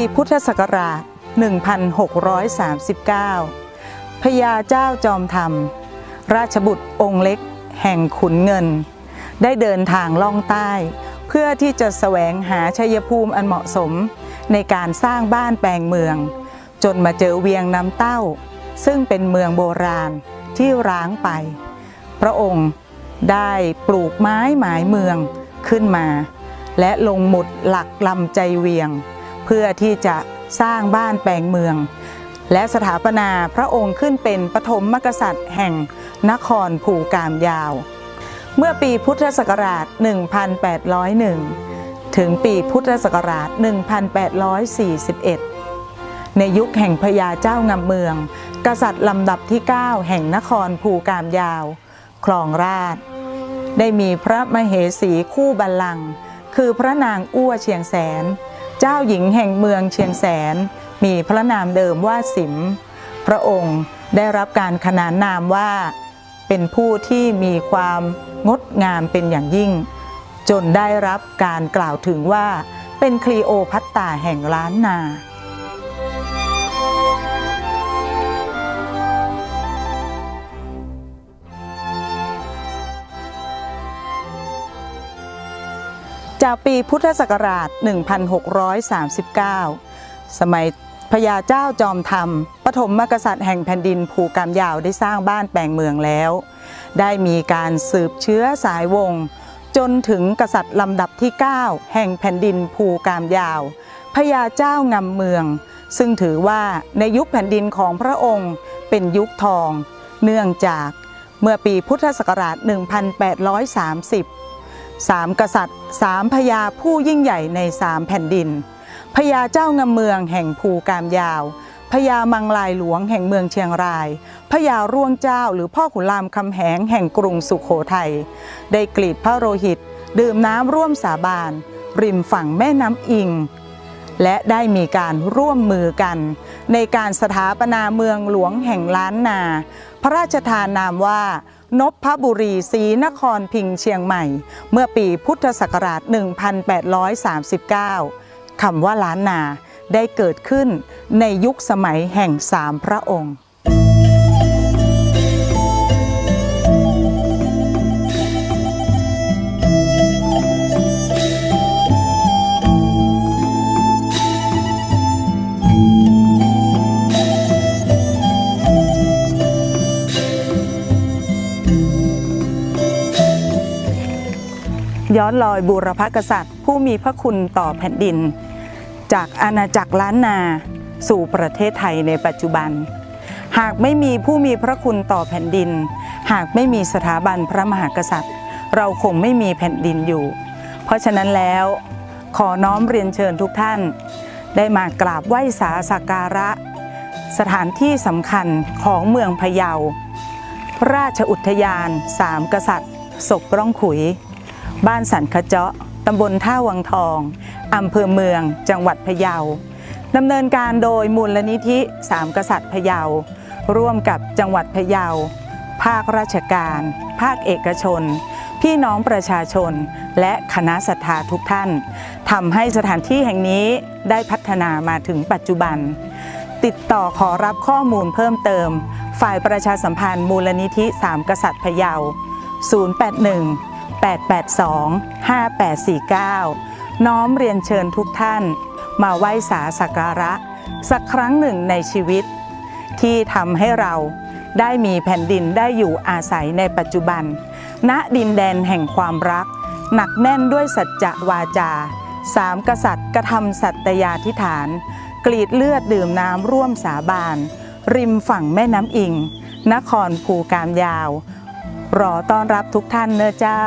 ปีพุทธศักราช 1639 พญาเจ้าจอมธรรม ราชบุตรองค์เล็กแห่งขุนเงิน ได้เดินทางล่องใต้ เพื่อที่จะแสวงหาชัยภูมิอันเหมาะสม ในการสร้างบ้านแปลงเมือง จนมาเจอเวียงน้ำเต้า ซึ่งเป็นเมืองโบราณที่ร้างไป พระองค์ได้ปลูกไม้หมายเมืองขึ้นมา และลงหมุดหลักลำใจเวียง เพื่อที่จะสร้างบ้านแปลงเมือง และสถาปนาพระองค์ขึ้นเป็นปฐมมกษัตริย์แห่งนครภูกามยาว เมื่อปีพุทธศักราช 1801 ถึงปีพุทธศักราช 1841 ในยุคแห่งพญาเจ้างำเมือง กษัตริย์ลำดับที่ 9 แห่งนครภูกามยาว คลองราช ได้มีพระมเหสีคู่บัลลังก์คือพระนางอ้วเชียงแสน เจ้าหญิงแห่งเมืองเชียงแสน มีพระนามเดิมว่าสิม พระองค์ได้รับการขนานนามว่า เป็นผู้ที่มีความงดงามเป็นอย่างยิ่ง จนได้รับการกล่าวถึงว่าเป็นคลีโอพัตตาแห่งล้านนา จากปีพุทธศักราช 1639 สมัยพญาเจ้าจอมธรรม ปฐมมกษัตริย์แห่งแผ่นดินภูกามยาวได้สร้างบ้านแปลงเมืองแล้ว ได้มีการสืบเชื้อสายวงศ์จนถึงกษัตริย์ลำดับที่ 9 แห่งแผ่นดินภูกามยาวพญาเจ้างำเมือง ซึ่งถือว่าในยุคแผ่นดินของพระองค์เป็นยุคทอง เนื่องจากเมื่อปีพุทธศักราช 1830 สามกษัตริย์สามพญาผู้ยิ่งใหญ่ในสามแผ่นดินพญาเจ้างำเมืองแห่งภูกามยาวพญามังลายหลวงแห่งเมืองเชียงรายพญาร่วงเจ้าหรือพ่อขุนรามคำแหงแห่งกรุงสุขโขทัยได้กรีดพระโลหิต ดื่มน้ำร่วมสาบาน ริมฝั่งแม่น้ำอิง และได้มีการร่วมมือกัน ในการสถาปนาเมืองหลวงแห่งล้านนา พระราชทานนามว่า นพบุรีศรีนครพิงเชียงใหม่ เมื่อปีพุทธศักราช 1839 คำว่าล้านนาได้เกิดขึ้นในยุคสมัยแห่งสามพระองค์ ย้อนลอยบูรพกษัตริย์ ผู้มีพระคุณต่อแผ่นดิน จากอาณาจักรล้านนาสู่ประเทศไทยในปัจจุบัน หากไม่มีผู้มีพระคุณต่อแผ่นดิน หากไม่มีสถาบันพระมหากษัตริย์ เราคงไม่มีแผ่นดินอยู่ เพราะฉะนั้นแล้วขอน้อมเรียนเชิญทุกท่าน ได้มากราบไหว้สาสักการะ สถานที่สำคัญของเมืองพะเยา ราชอุทยานสามกษัตริย์ศกร่องขุย บ้านสันขเจาะตำบลท่าวังทองอำเภอเมือง จังหวัดพะเยาดำเนินการโดยมูลนิธิสามกษัตริย์พะเยา ร่วมกับจังหวัดพะเยา ภาคราชการ ภาคเอกชน พี่น้องประชาชน และคณะศรัทธาทุกท่านทำให้สถานที่แห่งนี้ได้พัฒนามาถึงปัจจุบัน ติดต่อขอรับข้อมูลเพิ่มเติม ฝ่ายประชาสัมพันธ์มูลนิธิสามกษัตริย์พะเยา 081 882 5849 น้อมเรียนเชิญทุกท่าน มาไหว้สาสักการะ สักครั้งหนึ่งในชีวิต ที่ทำให้เราได้มีแผ่นดินได้อยู่อาศัยในปัจจุบัน ณดินแดนแห่งความรัก หนักแน่นด้วยสัจจะวาจาสามกษัตริย์กระทำสัตยาธิฐาน กรีดเลือดดื่มน้ำร่วมสาบาน ริมฝั่งแม่น้ำอิง นครภูกามยาว รอต้อนรับทุกท่านเนอะเจ้า